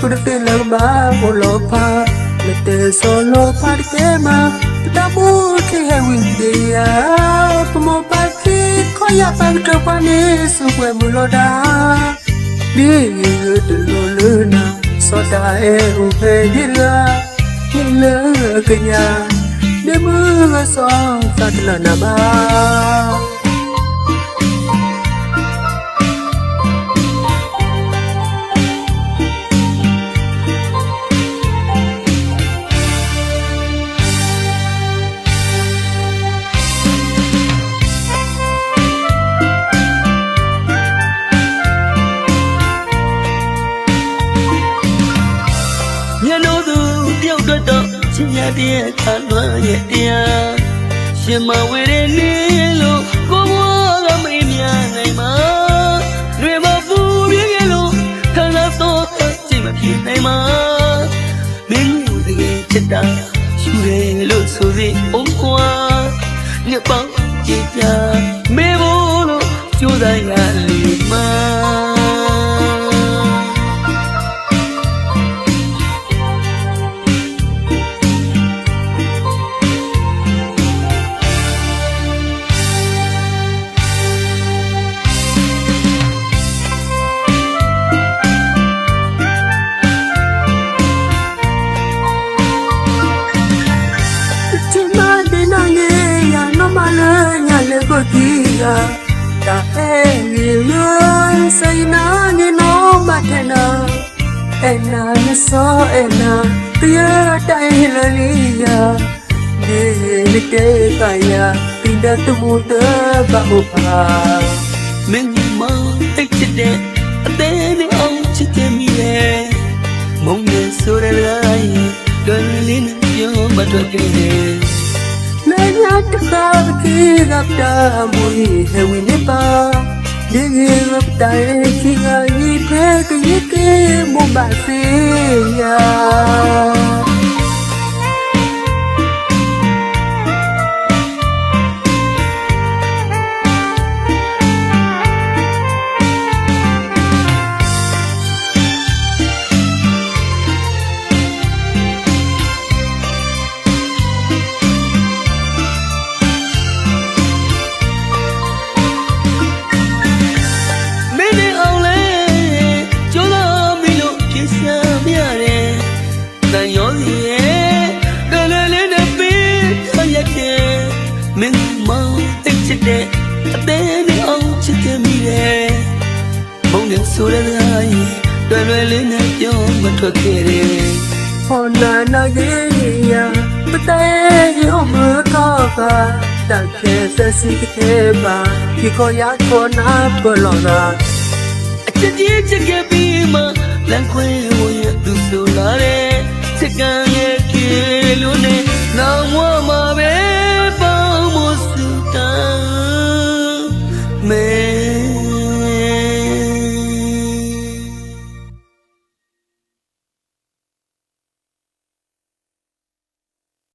kurte lagba bolo pa lete solo parke ma tabu ke he winde ya pomo pa ki koya pa to pa ne su kwe muloda di de lo lo na so da e u pe dira le kenya de mu so sa tla na ba တော့ချင်းရတဲ့ခါလွမ်းရဲ့တရားရှင်မဝေရနေလို့ကိုဘွားကမေးမြနိုင်မှာတွေမပူရရဲ့လို့ခန္ဓာတော့ကြည့်မဖြစ်နိုင်မှာမင်းတို့တကယ်ချစ်တာရှူတယ်လို့ဆိုစေအောင်ကွာညပောင်းကြည်ပြမေးဖို့လို့ကြိုးစားရလိ ကြီးကတာအဲငယ်လို့စိတ်နာနေနော်မထနာအဲနာနဆောအဲနာပြရတိုင်းလလီယာဒီလကေကယာတင်တဲ့သူမတဲ့ဘာဟုတ်ပါမင်းမောင်တိတ်ချစ်တဲ့အသေးနဲ့အောင် ချစ်တယ်မိလေမုံနဲ့ဆိုရလိုက်လွန်လေးနဲ့ပြောမတော့ကြည့် မုံနဲ့ဆိုရလိုက်လွယ်လွယ်လေးနဲ့ပြောမထွက်ခဲ့တယ် Hona na ge ya Pata e yo mu ka ka Ta ke se si ke ke ba Ki ko ya ko na ko lo na အချစ်ကြီးချစ်ခဲ့ပြီးမှလမ်းခွဲဝင်ရသူဆိုလာတဲ့စက္ကန့်ရဲ့ခီ